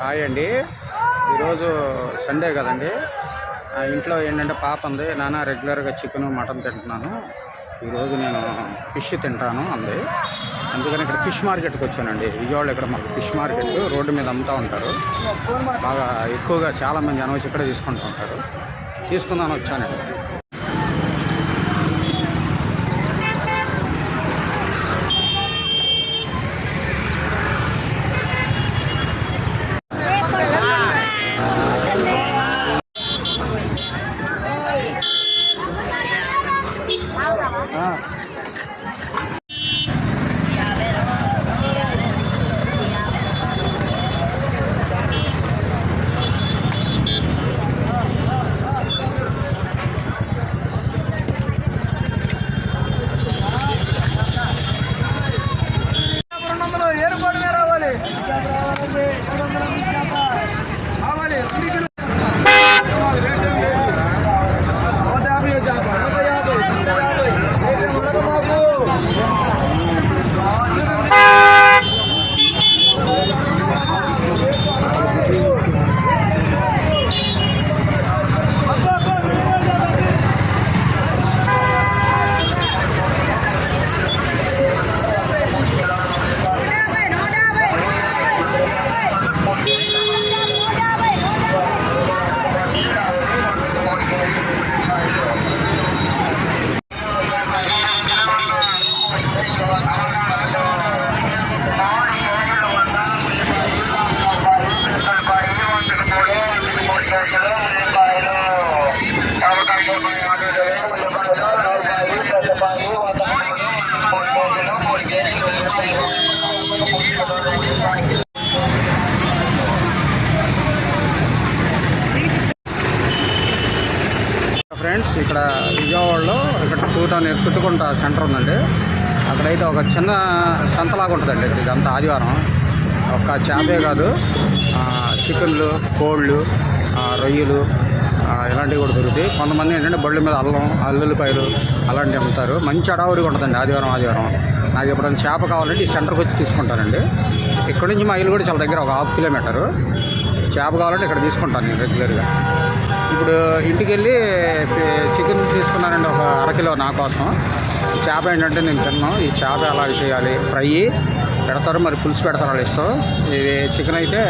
Hi అండి. ఈరోజు Sunday కదండి. ఇంట్లో ఏంటంటే పాప ఉంది. నాన్న రెగ్యులర్గా చికెన్ మటన్ తింటున్నాను. ఈరోజు నేను ఫిష్ తింటాను అంది. అందుకని ఇక్కడ ఫిష్ మార్కెట్కి వచ్చానండి. విజయవాడ ఇక్కడ మాకు ఫిష్ మార్కెట్ రోడ్డు మీద అమ్ముతూ ఉంటారు. బాగా ఎక్కువగా చాలామంది జనం వచ్చి ఇక్కడే తీసుకుంటూ ఉంటారు. తీసుకుందామని వచ్చానండి. ఆదివారం ఒక చేపే కాదు చికెన్లు కోళ్ళు రొయ్యలు ఇలాంటివి కూడా దొరుకుతాయి. కొంతమంది ఏంటంటే బళ్ళ మీద అల్లం అల్లుల్లిపాయలు అలాంటివి అమ్ముతారు. మంచి అడావుడిగా ఉంటుందండి ఆదివారం ఆదివారం. నాకు ఎప్పుడైనా చేప కావాలంటే ఈ సెంటర్కి వచ్చి తీసుకుంటానండి. ఇక్కడ నుంచి మా ఇల్లు కూడా చాలా దగ్గర ఒక హాఫ్ కిలోమీటరు. చేప కావాలంటే ఇక్కడ తీసుకుంటాను నేను రెగ్యులర్గా. ఇప్పుడు ఇంటికి వెళ్ళి చికెన్ తీసుకున్నానండి ఒక అరకిలో నా కోసం. చేప ఏంటంటే నేను తిన్నాను. ఈ చేప ఎలా చేయాలి? ఫ్రై పెడతారు మరి పులుసు పెడతారు వాళ్ళ ఇష్టం. ఇది చికెన్ అయితే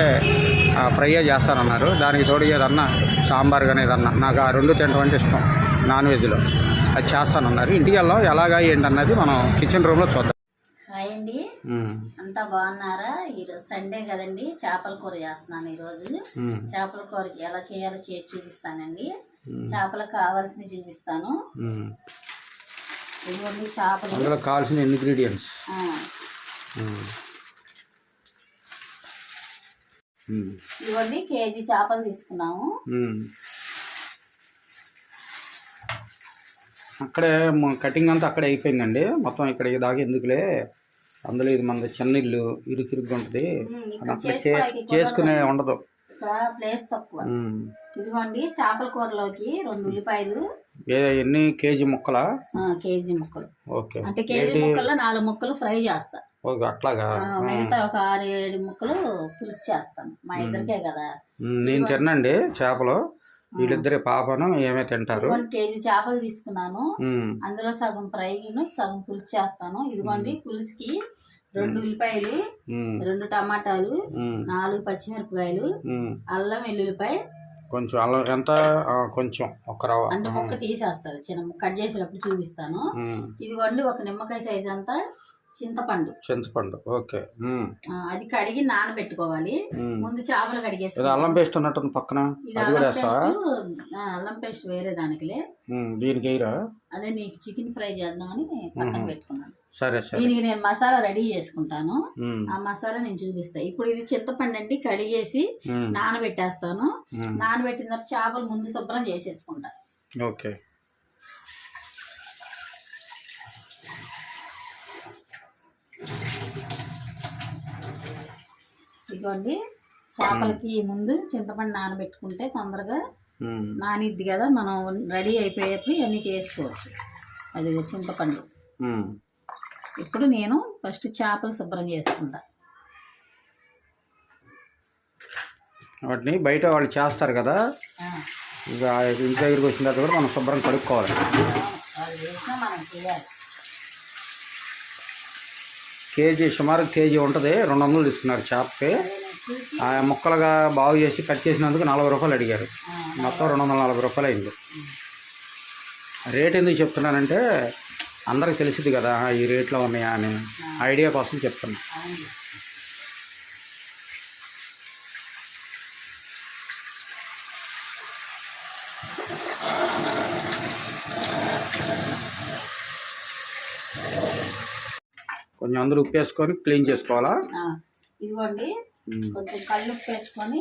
ఆ, ఫ్రైయే చేస్తారన్నారు దానికి తోడు ఏదన్నా సాంబార్ కానీ ఏదన్నా. నాకు ఆ రెండు తినడం అంటే ఇష్టం నాన్ వెజ్లో. అది చేస్తానన్నారు. ఇంటికి వెళ్దాం. ఎలాగా ఏంటన్నది మనం కిచెన్ రూమ్లో చూద్దాం. హాయ్ అండి. అంతా బాగున్నారా? ఈరోజు సండే కదండి. చేపల కూర చేస్తున్నాను ఈరోజు. చేపల కూర ఎలా చేయాలో చేసి చూపిస్తానండి. చేపలకు కావాల్సినవి చూపిస్తాను. ఇదిగోండి చేపలు. అందులో కావాల్సిన ఇంగ్రీడియంట్స్ ఇదిగోండి కేజీ చేపలు తీసుకున్నాము. అక్కడే కటింగ్ అంతా అక్కడే అయిపోయిందండి. మొత్తం ఇక్కడ దాకా ఎందుకులే? అందులో ఇది మన చిన్న ఇల్లు ఇరుకు ఇరుగ్గా ఉంటుంది. చేసుకునే ఉండదు. ప్లేస్ తక్కువ. ఇదిగోండి చేపల కూరలోకి రెండు ఉల్లిపాయలు. ఎన్ని కేజీ ముక్కలా? కేజీ ముక్కలు. ఓకే. అంటే కేజీ ముక్కల్లో నాలుగు ముక్కలు ఫ్రై చేస్తా. ఓకే అట్లాగా. మిగతా ఒక ఆరు ఏడు ముక్కలు పులుసు చేస్తాను. మా ఇద్దరికే కదా. నేను తినండి చేపలు. వీళ్ళిద్దరి పాపను ఏమే తింటారు? కేజీ చేపలు తీసుకున్నాను. అందులో సగం ఫ్రైను సగం పులుసు చేస్తాను. ఇదిగోండి పులుసుకి రెండు ఉల్లిపాయలు రెండు టమాటాలు నాలుగు పచ్చిమిరపకాయలు. అల్లం వెల్లుల్లిపాయ. కొంచెం అలా ఎంత? కొంచెం ఒక రవ్వ. అంటే ముక్క తీసేస్తారు చిన్న కట్ చేసేటప్పుడు చూపిస్తాను. ఇదిగోండి ఒక నిమ్మకాయ సైజ్ అంతా చింతపండు. చింతపండు. ఓకే. ఆ, అది కడిగి నానబెట్టుకోవాలి. ముందు చేపలు కడిగేసుకోవాలి అల్లం పేస్ట్ ఉన్నట్టుంది పక్కన. ఇది అది కూడా అల్లం వేస్తావా? పేస్ట్ ఆ, అల్లం పేస్ట్ వేరే దానికిలే. ఉమ్, దీనికి వేయరా? అదే నీకు చికెన్ ఫ్రై చేద్దామని పక్కన పెట్టుకున్నాను. సరే సరే. దీనికి నేను మసాలా రెడీ చేసుకుంటాను. ఉమ్, ఆ మసాలా నేను చూపిస్తా. ఇప్పుడు ఇది చింతపండు అండి కడిగేసి ఉమ్, నానబెట్టేస్తాను. ఉమ్. నానబెట్టిన తర్వాత చేపలు ముందు శుభ్రం చేసేసుకుంటా. ఓకే. ఇదిగోండి చేపలకి ముందు చింతపండు నానబెట్టుకుంటే తొందరగా నానిద్ది కదా మనం రెడీ అయిపోయేప్పుడు ఇవన్నీ చేసుకోవచ్చు. అది చింతపండు. ఇప్పుడు నేను ఫస్ట్ చేపలు శుభ్రం చేసుకుంటా. వాటిని బయట వాళ్ళు చేస్తారు కదా ఇక ఇంటి దగ్గరికి వచ్చిన తర్వాత కూడా మనం శుభ్రం కడుక్కోవాలి. వాళ్ళు చేసినా మనం చేయాలి కేజీ సుమారు కేజీ ఉంటుంది. రెండు వందలు తీసుకున్నారు చేపకి. ఆ ముక్కలుగా బాగు చేసి కట్ చేసినందుకు నలభై రూపాయలు అడిగారు. మొత్తం రెండు వందల నలభై రూపాయలు అయింది. రేట్ ఎందుకు చెప్తున్నానంటే అందరికి తెలిసింది కదా ఈ రేట్లో ఉన్నాయా అని. ఐడియా కోసం చెప్తున్నా. కొంచెం అందరూ ఉప్పు వేసుకొని క్లీన్ చేసుకోవాలా? ఇదిగోండి. కొంచెం కళ్ళు ఉప్పు వేసుకొని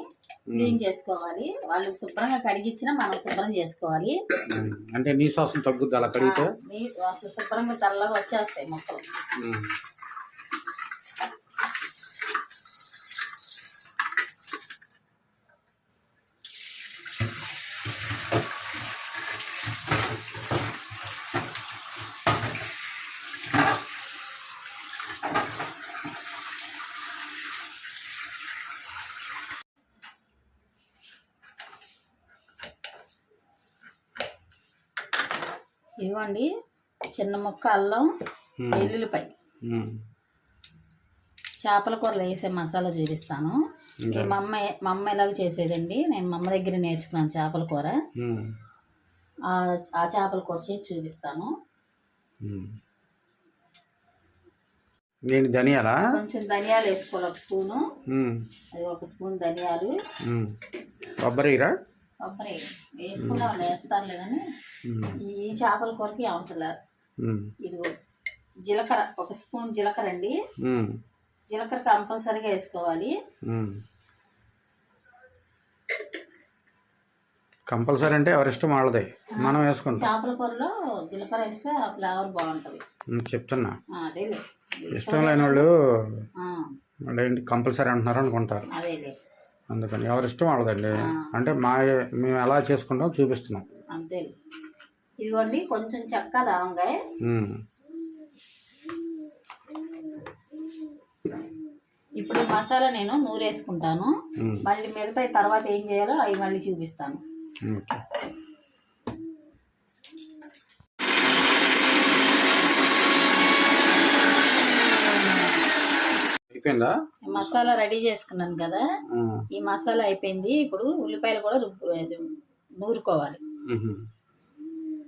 క్లీన్ చేసుకోవాలి. వాళ్ళు శుభ్రంగా కడిగించినా మనం శుభ్రం చేసుకోవాలి. అంటే నీ శ్వాసం తగ్గుద్ది అలా కడిగితే? శుభ్రంగా చల్లగా వచ్చేస్తాయి మొక్కలు ఇదిగోండి చిన్న ముక్క అల్లం. వెల్లుల్లిపై. చేపల కూరలో వేసే మసాలా చూపిస్తాను ఈ మా అమ్మ మా అమ్మ ఎలాగ చేసేదండి నేను మా అమ్మ దగ్గర నేర్చుకున్నాను చేపల కూర. ఆ చేపల కూర చేసి చూపిస్తాను. నేను ధనియాలా కొంచెం ధనియాలు వేసుకోవాలి ఒక స్పూను. అది ఒక స్పూన్ ధనియాలు ఉమ్. కొబ్బరిరా కొబ్బరి వేసుకున్న వాళ్ళు వేస్తారులే కానీ. ఈ చేపల కూరకి అవసరం. ఇదిగో జీలకర్ర ఒక స్పూన్ జీలకర్ర అండి. జీలకర్ర కంపల్సరీగా వేసుకోవాలి. కంపల్సరీ అంటే ఎవరిష్టం వాళ్ళది. మనం వేసుకుంటాం. చేపల కూరలో జీలకర్ర వేస్తే ఆ ఫ్లేవర్ బాగుంటుంది. చెప్తున్నా. అదేలే ఇష్టం లేని వాళ్ళు ఏంటి కంపల్సరీ అంటున్నారు అనుకుంటారు. అదేలే అందుకని ఎవరిష్టం వాళ్ళదండి. అంటే మా మేము ఎలా చేసుకుంటాం చూపిస్తున్నాం. అంతేలే ఇదిగోండి కొంచెం చెక్క లవంగాయ. ఇప్పుడు ఈ మసాలా నేను నూరేసుకుంటాను. మళ్ళీ మిగతా తర్వాత ఏం చేయాలో అవి మళ్ళీ చూపిస్తాను అయిపోయిందా మసాలా రెడీ చేసుకున్నాను కదా. ఈ మసాలా అయిపోయింది ఇప్పుడు ఉల్లిపాయలు కూడా నూరుకోవాలి.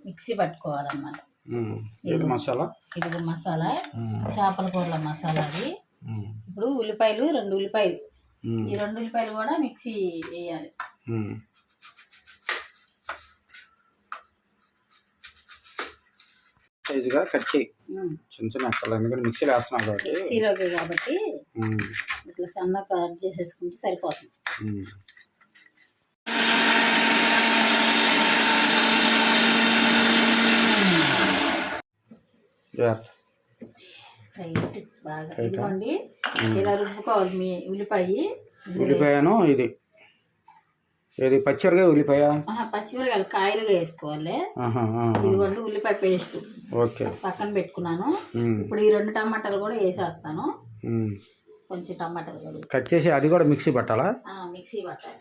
మిక్సీ పట్టుకోవాలన్నమాట. ఏంటి మసాలా ఇది మసాలా. చేపల కూరల మసాలా అది. ఇప్పుడు ఉల్లిపాయలు రెండు ఉల్లిపాయలు. ఈ రెండు ఉల్లిపాయలు కూడా మిక్సీ వేయాలి. సైజుగా కట్ చేయి. చిన్న చిన్న అక్కలు ఎందుకంటే మిక్సీలో వేస్తున్నాం కాబట్టి మిక్సీలోకి కాబట్టి. ఇట్లా సన్నగా కట్ చేసేసుకుంటే సరిపోతుంది ఉమ్. జాగ్రత్త. బాగా. ఇదిగోండి. ఇలా రుబ్బుకోవాలి మీ ఉల్లిపాయ. ఉల్లిపాయను ఇది? ఇది పచ్చిమిరకాయ ఉల్లిపాయ? పచ్చిమిరకాయలు కాయలుగా వేసుకోవాలి. ఇదిగోండి ఉల్లిపాయ పేస్ట్. ఓకే. పక్కన పెట్టుకున్నాను. ఉమ్, ఇప్పుడు ఈ రెండు టమాటాలు కూడా వేసేస్తాను. ఉమ్. కొంచెం టమాటాలు కట్ చేసి అది కూడా మిక్సీ పట్టాలా? మిక్సీ పట్టాలి.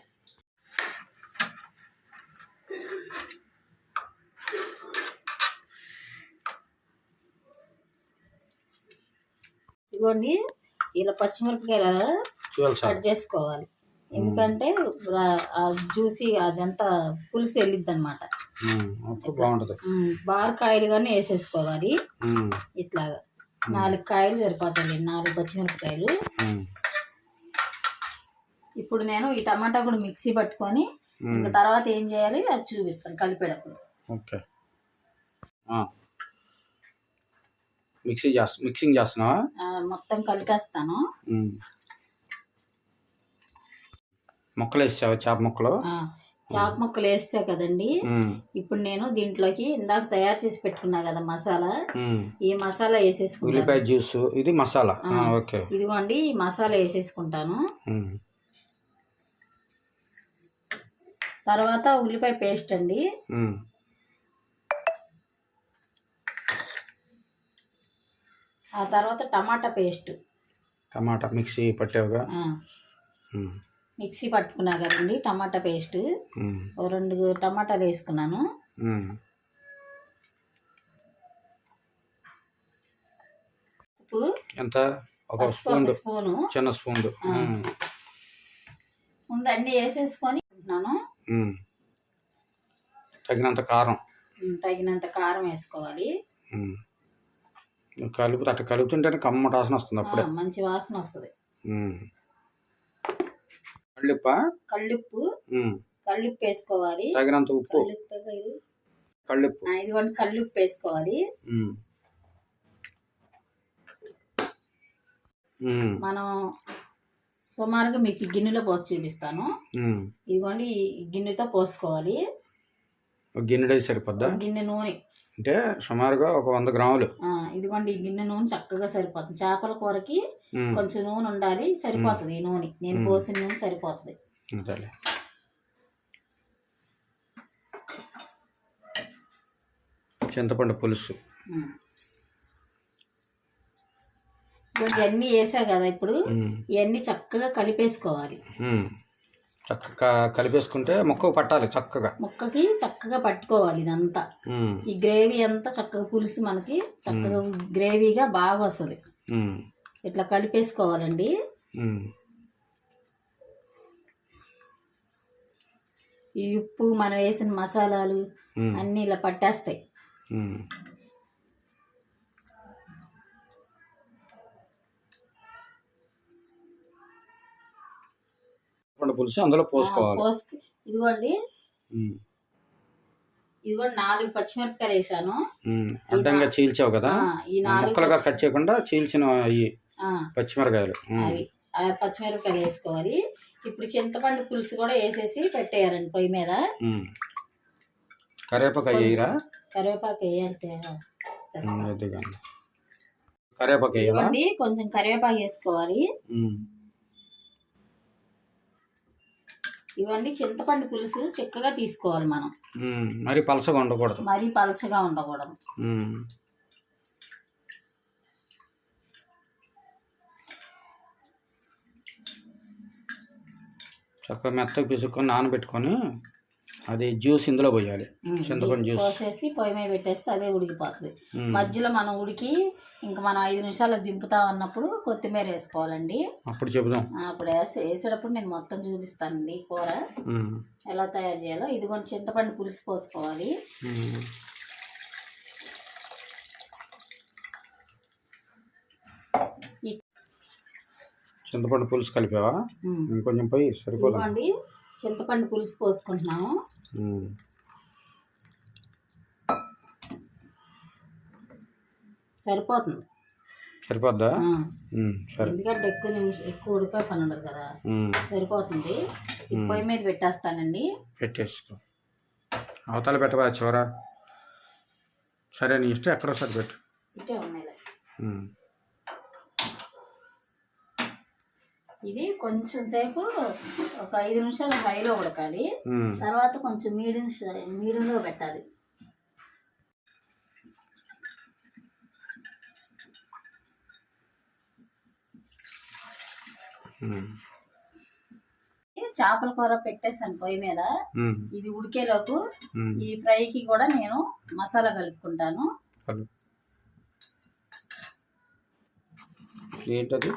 ఇదిగోండి ఇలా పచ్చిమిరపకాయలు కట్ చేసుకోవాలి. ఎందుకంటే జ్యూసీ అదంతా పులుసు వెళ్ళిద్ది అనమాట బార్ కాయలు కానీ వేసేసుకోవాలి ఇట్లాగా. నాలుగు కాయలు సరిపోతాయి నాలుగు పచ్చిమిరపకాయలు. ఇప్పుడు నేను ఈ టమాటా కూడా మిక్సీ పట్టుకొని ఇంకా తర్వాత ఏం చేయాలి అది చూపిస్తాను కలిపేటప్పుడు. ఓకే. మిక్సీ చేస్తా మిక్సింగ్ చేస్తున్నావా? మొత్తం కలిపేస్తాను. ముక్కలు వేసావా చేప ముక్కలు? చేప ముక్కలు వేస్తే కదండి. ఇప్పుడు నేను దీంట్లోకి ఇందాక తయారు చేసి పెట్టుకున్నా కదా మసాలా. ఈ మసాలా వేసేసుకుంటాను. ఉల్లిపాయ జ్యూస్. ఇది మసాలా. ఓకే. ఇదిగోండి ఈ మసాలా వేసేసుకుంటాను. తర్వాత ఉల్లిపాయ పేస్ట్ అండి. ఆ తర్వాత టమాటా పేస్ట్. టమాటా మిక్సీ పట్టావుగా? మిక్సీ పట్టుకున్నా కదండి టమాటా పేస్ట్. రెండు టమాటాలు వేసుకున్నాను. ఎంత? ఒక స్పూన్. స్పూను. చిన్న స్పూన్. ముందు అన్నీ వేసేసుకొని తగినంత కారం. తగినంత కారం వేసుకోవాలి. కలుపు అట్ట కలుపుతుంటేనే కమ్మట వాసన వస్తుంది అప్పుడే. మంచి వాసన వస్తుంది. కళ్ళుప్ప? కళ్ళుప్పు. కళ్ళుప్పు వేసుకోవాలి. తగినంత ఉప్పు. కళ్ళుప్పు ఇదిగోండి కళ్ళుప్పు వేసుకోవాలి. మనం సుమారుగా మీకు గిన్నెలో పోసి చూపిస్తాను. ఇదిగోండి గిన్నెతో పోసుకోవాలి. ఒక గిన్నెడే సరిపోద్దా? గిన్నె నూనె. అంటే సుమారుగా ఒక వంద గ్రాములు. ఇదిగోండి ఈ గిన్నె నూనె చక్కగా సరిపోతుంది. చేపల కూరకి. కొంచెం నూనె ఉండాలి సరిపోతుంది ఈ నూనె. నేను పోసిన నూనె సరిపోతుంది. చింతపండు పులుసు. ఇవన్నీ వేసా కదా ఇప్పుడు. ఇవన్నీ చక్కగా కలిపేసుకోవాలి. చక్కగా కలిపేసుకుంటే ముక్కకు పట్టాలి చక్కగా ముక్కకి చక్కగా పట్టుకోవాలి ఇదంతా. ఈ గ్రేవీ అంతా చక్కగా పులుసు మనకి చక్కగా గ్రేవీగా బాగా వస్తుంది. ఇట్లా కలిపేసుకోవాలండి. ఈ ఉప్పు మనం వేసిన మసాలాలు. అన్నీ ఇలా పట్టేస్తాయి చింతపండు పులుసు అందులో పోసుకోవాలి. పోసుకు ఇదిగోండి. ఇదిగోండి నాలుగు పచ్చిమిరపకాయలు వేసాను. అడ్డంగా చీల్చావు కదా? ముక్కలుగా కట్ చేయకుండా చీల్చిన అవి పచ్చిమిరకాయలు పచ్చిమిరపకాయలు వేసుకోవాలి. ఇప్పుడు చింతపండు పులుసు కూడా వేసేసి పెట్టేయాలండి పొయ్యి మీద. ఉమ్. కరివేపాకు వేయరా? కరివేపాకు వేయాలి. కరివేపాకు ఇదిగోండి కొంచెం కరివేపాకు వేసుకోవాలి. ఇదిగోండి చింతపండు పులుసు చిక్కగా తీసుకోవాలి మనం. మరి పలసగా ఉండకూడదు మరీ పలచగా ఉండకూడదు. చక్కగా మెత్తగా పిసుక్కొని నానబెట్టుకొని అది జ్యూస్ ఇందులో పోయాలి. చింతపండు జ్యూస్. పోసేసి పొయ్యి మీద పెట్టేస్తే అదే ఉడికిపోతుంది. మధ్యలో మనం ఉడికి ఇంకా మనం ఐదు నిమిషాలు దింపుతాం అన్నప్పుడు కొత్తిమీర వేసుకోవాలండి. అప్పుడు చెబుదాం. అప్పుడు వేసి వేసేటప్పుడు నేను మొత్తం చూపిస్తానండి కూర. ఎలా తయారు చేయాలో. ఇదిగోండి చింతపండు పులుసు పోసుకోవాలి. చింతపండు పులుసు కలిపావా? ఇంకొంచెం పోయి సరిపోదు ఇదిగోండి. చింతపండు పులుసు పోసుకుంటున్నాము. సరిపోతుంది. సరిపోద్దా? ఎందుకంటే ఎక్కువ నిమిషం ఎక్కువ ఉడికే పని ఉండదు కదా. సరిపోతుంది. పొయ్యి మీద పెట్టేస్తానండి. పెట్టేసుకో. అవతల పెట్టవా చివర? సరే నీ ఇష్టం ఎక్కడో సరి పెట్టు. ఇటే ఉన్నాయి ఉమ్. ఇది కొంచెం సేపు ఒక ఐదు నిమిషాలు హైలో ఉడకాలి. తర్వాత కొంచెం మీడియం మీడియంలో పెట్టాలి. చేపల కూర పెట్టేసాను పొయ్యి మీద. ఇది ఉడికేలోపు. ఈ ఫ్రైకి కూడా నేను మసాలా కలుపుకుంటాను కలు ఏంటది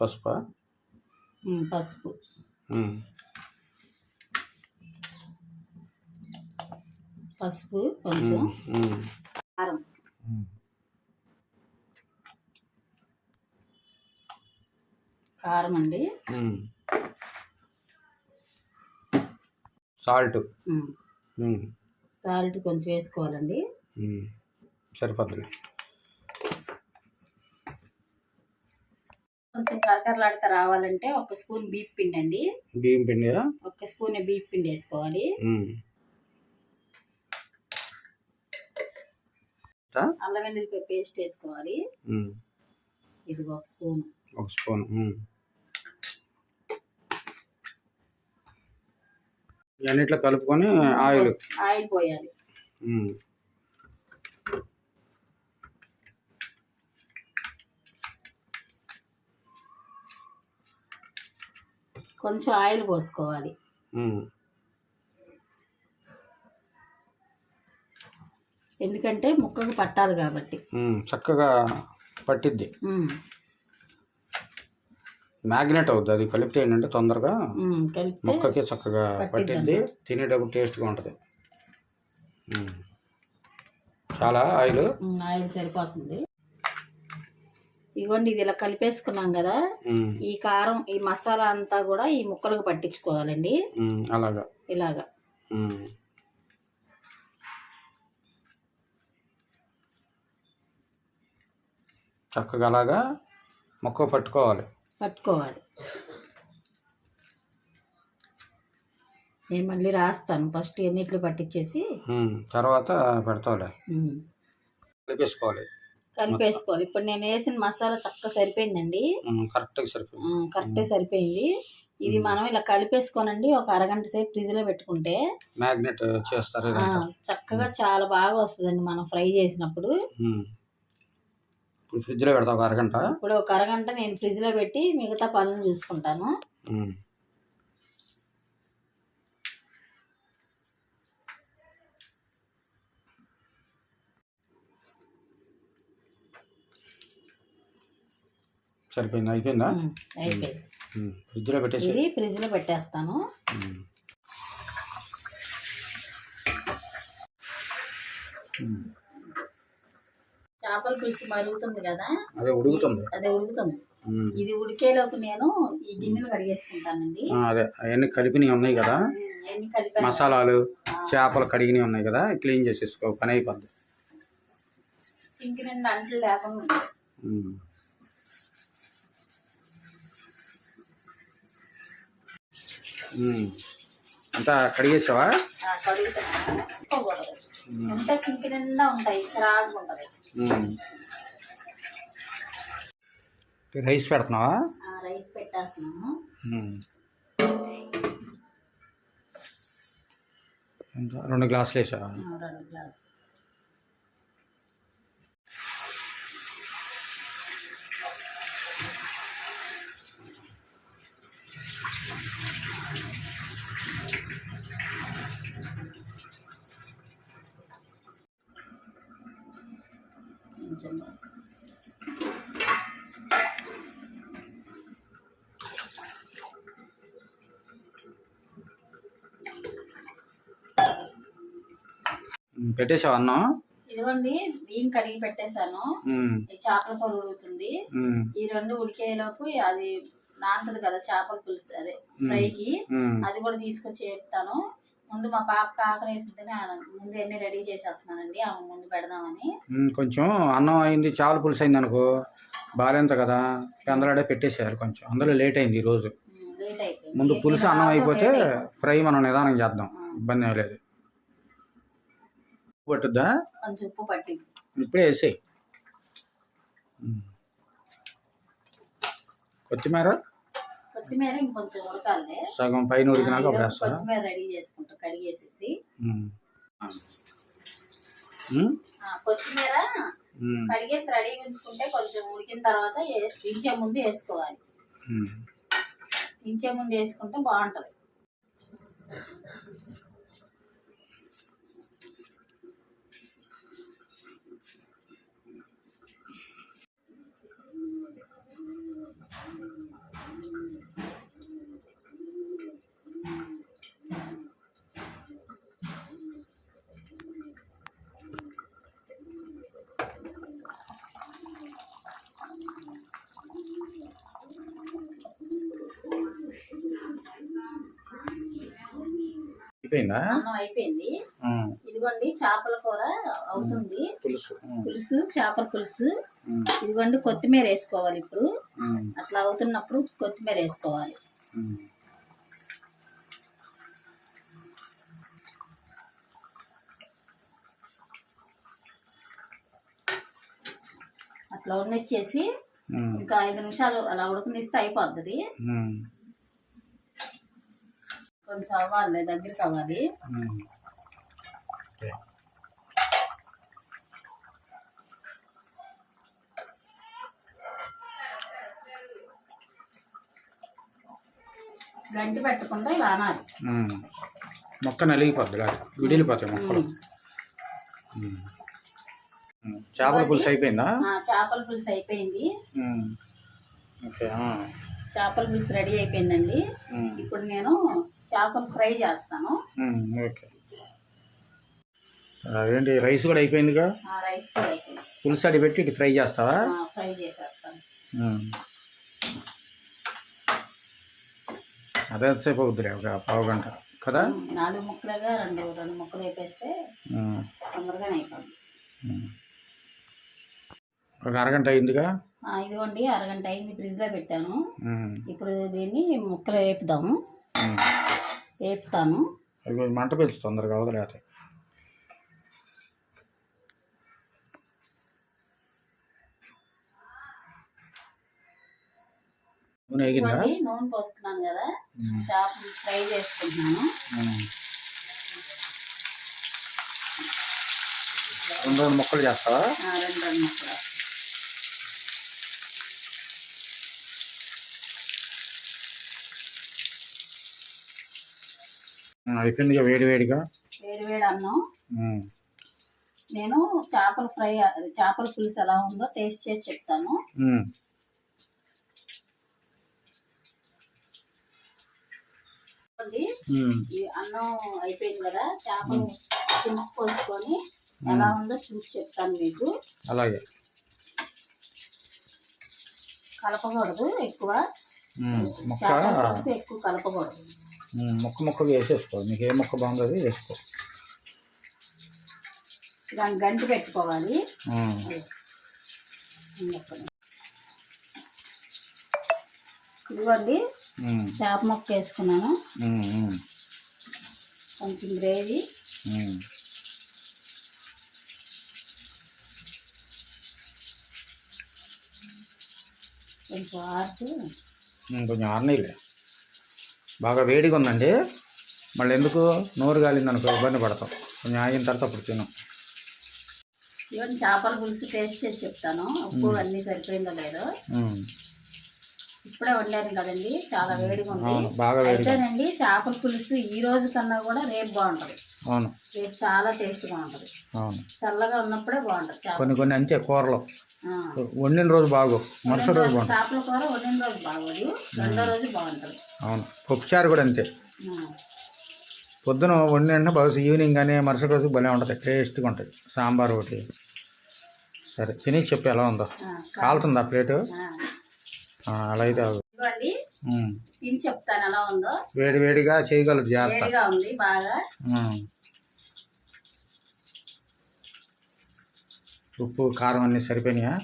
పసుపా పసుపు. పసుపు కొంచెం ఉమ్. కారం ఉమ్. కారం అండి ఉమ్. సాల్ట్. సాల్ట్ కొంచెం వేసుకోవాలండి ఉమ్. సరిపోతుంది కొంచెం కరకరలాడితే రావాలంటే ఒక స్పూన్ బీప్ పిండి అండి బియ్యం పిండియా ఒక స్పూన్ బీప్ పిండి వేసుకోవాలి? అల్లం వెల్లుల్లిపాయ పేస్ట్ వేసుకోవాలి. ఇది ఒక స్పూన్. ఒక స్పూన్ ఉమ్. ఇవన్నిట్లో కలుపుకొని ఆయిల్. ఆయిల్ పోయాలి. కొంచెం ఆయిల్ పోసుకోవాలి. ఎందుకంటే ముక్కకు పట్టాలి కాబట్టి. చక్కగా పట్టిద్ది. మ్యాగ్నెట్ అవుద్ది. అది కలిపితే ఏంటంటే తొందరగా ముక్కకి చక్కగా పట్టిద్ది తినేటప్పుడు టేస్ట్గా ఉంటుంది. చాలా ఆయిల్. ఆయిల్ సరిపోతుంది. ఇగోండి ఇది ఇలా కలిపేసుకున్నాం కదా ఈ కారం ఈ మసాలా అంతా కూడా ఈ ముక్కలకు పట్టించుకోవాలండి. అలాగా. ఇలాగా. చక్కగా అలాగా మొక్క పట్టుకోవాలి. పట్టుకోవాలి. నేను మళ్ళీ రాస్తాను ఫస్ట్ ఎన్నిట్లు పట్టించేసి. తర్వాత పెడతావులే. కలిపేసుకోవాలి. కలిపేసుకోవాలి ఇప్పుడు నేను వేసిన మసాలా చక్క సరిపోయిందండి. ఉమ్, కరెక్ట్గా సరిపోయింది. కరెక్టే సరిపోయింది. ఇది మనం ఇలా కలిపేసుకోనండి ఒక అరగంట సేపు ఫ్రిడ్జ్లో పెట్టుకుంటే. మ్యాగ్నెట్ చేస్తారు. చక్కగా చాలా బాగా వస్తుందండి మనం ఫ్రై చేసినప్పుడు. ఇప్పుడు ఫ్రిడ్జ్లో పెడతావు ఒక అరగంట? ఇప్పుడు ఒక అరగంట నేను ఫ్రిడ్జ్లో పెట్టి మిగతా పనులు చూసుకుంటాను. సరిపోయింది? అయిపోయిందా? అయిపోయింది. ఫ్రిడ్జ్లో పెట్టేసి. ఇది ఫ్రిడ్జ్లో పెట్టేస్తాను. చేపల పులుసు మరుగుతుంది కదా? అదే ఉడుకుతుంది. అదే ఉడుకుతుంది. ఇది ఉడికేలోపు నేను ఈ గిన్నెలు కడిగేసుకుంటానండి. అదే. అవన్నీ కలిపినవి ఉన్నాయి కదా? మసాలాలు చేపలు కడిగినవి ఉన్నాయి కదా? క్లీన్ చేసేసుకో పని అయిపోద్ది. సింక్ నిండా అంట్లు లేకుండా ఉంటాయి. ఉమ్. ఉమ్. అంతా కడిగేసావా. ఉంటే సింక్ నిండా ఉంటాయి. రైస్ పెడుతున్నావా? రైస్. ఎంత? రెండు గ్లాసులు వేసావా? రెండు గ్లాస్ పెట్టేసావా అన్నం? ఇదిగోండి బియ్యం కడిగి పెట్టేశాను. చేపల కూర ఉడుకుతుంది. ఉమ్. ఈ రెండు ఉడికేలోపు అది నాంటది కదా చేపల పులుసు అదే ఫ్రైకి. అది కూడా తీసుకొచ్చి చెప్తాను. ముందు మా పాపకి ఆకలి వేసిందని ముందు అన్ని రెడీ చేసేస్తున్నానండి. ఆమె ముందు పెడదామని. కొంచెం అన్నం అయింది చాలా పులుసు అయింది అనుకో. బాగాలేంత కదా అందులోనే పెట్టేసేయాలి కొంచెం. అందులో లేట్ అయింది ఈరోజు ముందు పులుసు నేను అన్నం అయిపోతే. ఫ్రై మనం నిదానం చేద్దాం. ఇబ్బంది ఏం లేదు. పట్టుద్దా? కొంచెం ఉప్పు పట్టింది. ఇప్పుడే వేసేయి. కొత్తిమీర? కొత్తిమీర ఇంకొంచెం ఉడకాలి. సగం పైన ఉడికినాక కొత్తిమీర రెడీ చేసుకుంటా కడిగేసేసి కొత్తిమీర. కడిగేసి రెడీ ఉంచుకుంటే కొంచెం ఉడికిన తర్వాత దించే ముందు వేసుకోవాలి. దించే ముందు వేసుకుంటే బాగుంటది. అయిపోయిందా అన్నం అయిపోయింది. ఇదిగోండి చేపల కూర అవుతుంది పులుసు. పులుసు చేపల పులుసు. ఇదిగోండి కొత్తిమీర వేసుకోవాలి ఇప్పుడు. అట్లా అవుతున్నప్పుడు కొత్తిమీర వేసుకోవాలి. అట్లా ఉన్నిచ్చేసి. ఇంకా ఐదు నిమిషాలు అలా ఉడకనిస్తే అయిపోద్ది ఉమ్. కొంచెం అవ్వాలి దగ్గరికి అవ్వాలి. గంటి పెట్టకుండా ఇలా అనాలి. మొక్క నలిగిపోద్ది విడిలిపోతాయి మొక్కలు. చేపల పులుసు అయిపోయిందా చేపల పులుసు అయిపోయింది. ఓకే. చేపల పులుసు రెడీ అయిపోయిందండి. ఇప్పుడు నేను చేపలు ఫ్రై చేస్తాను. ఓకే అదేంటి రైస్ కూడా అయిపోయిందిగా ఆ రైస్ కూడా అయిపోయింది పులుసు అడి పెట్టి ఇటు ఫ్రై చేస్తావా ఫ్రై చేసేస్తాను. అదే ఎంతసేపు అవుద్దిలే ఒక పావు గంట కదా నాలుగు ముక్కలుగా రెండు రెండు ముక్కలు వేపేస్తే. తొందరగానే అయిపోయింది ఉమ్. ఒక అరగంట అయిందిగా ఇదిగోండి అరగంట అయింది ఫ్రిడ్జ్లో పెట్టాను. ఇప్పుడు దీన్ని ముక్కలు వేపుదాము. వేపుతాను. అవి మంట పెంచు తొందరగా అవదలేతే నూనె పోస్తున్నాను కదా. చేపలు ఫ్రై చేసుకుంటున్నాను. రెండు రెండు ముక్కలు చేస్తావా? రెండు రెండు ముక్కలు. ఉమ్, అయిపోయిందిగా వేడి వేడిగా. వేడి వేడి అన్నం. నేను చేపల ఫ్రై చేపల పులుసు ఎలా ఉందో టేస్ట్ చేసి చెప్తాను. అన్నం అయిపోయింది కదా చేపలు పులుసు పోసుకొని ఎలా ఉందో చూసి చెప్తాను మీకు. అలాగే. కలపకూడదు ఎక్కువ. ఎక్కువ కలపకూడదు. ముక్క ముక్కగా వేసేసుకో నీకు ఏ ముక్క బాగుందో వేసుకో దాన్ని గంటి పెట్టుకోవాలి. ఇదిగోండి. చేప ముక్క వేసుకున్నాను. కొంచెం గ్రేవీ. కొంచెం ఆర్చు కొంచెం ఆర్నీలే బాగా వేడిగా ఉందండి మళ్ళీ ఎందుకు నోరు కాలింది అనుకో ఇబ్బంది పడతాం. కొంచెం ఆగిన తర్వాత అప్పుడు తిను. ఇవన్నీ చేపల పులుసు టేస్ట్ చేసి చెప్తాను. ఉప్పు అన్నీ సరిపోయిందో లేదో. ఇప్పుడే వండాను కదండి. చాలా వేడిగా ఉంది బాగా అయితేనండి చేపల పులుసు ఈ రోజు కన్నా కూడా రేపు బాగుంటుంది. అవును. రేపు చాలా టేస్ట్గా ఉంటుంది అవును. చల్లగా ఉన్నప్పుడే బాగుంటుంది కొన్ని కొన్ని అంతే కూరలు. వండిన రోజు బాగు. మరుసటి రోజు బాగుంటుంది. చేపల కూర వండిన రోజు బాగోదు. రెండో రోజు బాగుంటుంది. అవును. పప్పుచారు కూడా అంతే. పొద్దున వండిన బహుశా ఈవినింగ్ కానీ మరుసటి రోజు భలే ఉంటుంది. టేస్ట్గా ఉంటుంది. సాంబార్ ఒకటి. సరే తిని చెప్పు ఎలా ఉందో. కాలుతుందా ప్లేటు? అలా అయితే. ఇదిగోండి. తిని చెప్తాను ఎలా ఉందో. వేడి వేడిగా చేయగలరు జాగ్రత్త. వేడిగా ఉంది బాగా. ఉప్పు కారం అన్నీ సరిపోయినాయా.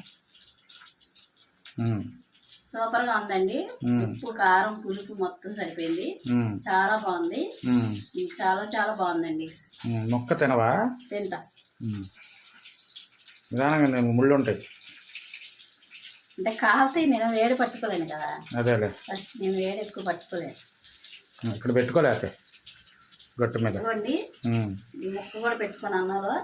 సూపర్గా ఉందండి. ఉప్పు కారం పులుపు మొత్తం సరిపోయింది. చాలా బాగుంది. చాలా చాలా బాగుందండి. ముక్క తినవా? తింటా. ఉమ్. నిదానంగా నేను ముళ్ళు ఉంటాయి. అంటే కాల్తే నేను వేడి పట్టుకోలేను కదా. అదేలే. ఫస్ట్ నేను వేడి ఎక్కువ పట్టుకోలేను. ఇక్కడ పెట్టుకోలేకపోతే గట్టు మీద. ముక్క కూడా పెట్టుకుని అన్నంలో.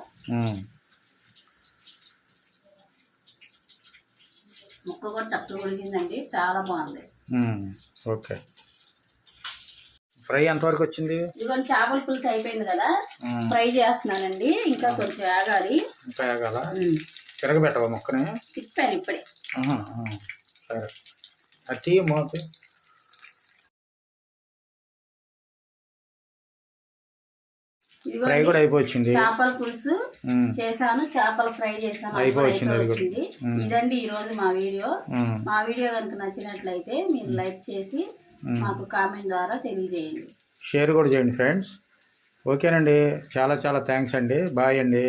ముక్క కూడా చక్కగా ఉడికిందండి. చాలా బాగుంది. ఓకే. ఫ్రై ఎంతవరకు వచ్చింది? ఇదిగోండి చేపల పులుసు అయిపోయింది కదా. ఫ్రై చేస్తున్నానండి. ఇంకా కొంచెం ఆగాలి. ఇంకా ఉమ్. తిరగబెట్టవా ముక్కని? తిప్పాను ఇప్పుడే. సరే. అతి మోతి ఫ్రై కూడా అయిపోయింది చేపల పులుసు చేశాను చేపల ఫ్రై చేశాను. అయిపోయింది. ఇదండి ఈ రోజు మా వీడియో. మా వీడియో కనుక నచ్చినట్లయితే మీరు లైక్ చేసి మాకు కామెంట్ ద్వారా తెలియజేయండి. షేర్ కూడా చేయండి ఫ్రెండ్స్. ఓకేనండి. చాలా చాలా థ్యాంక్స్ అండి. బాయ్ అండి.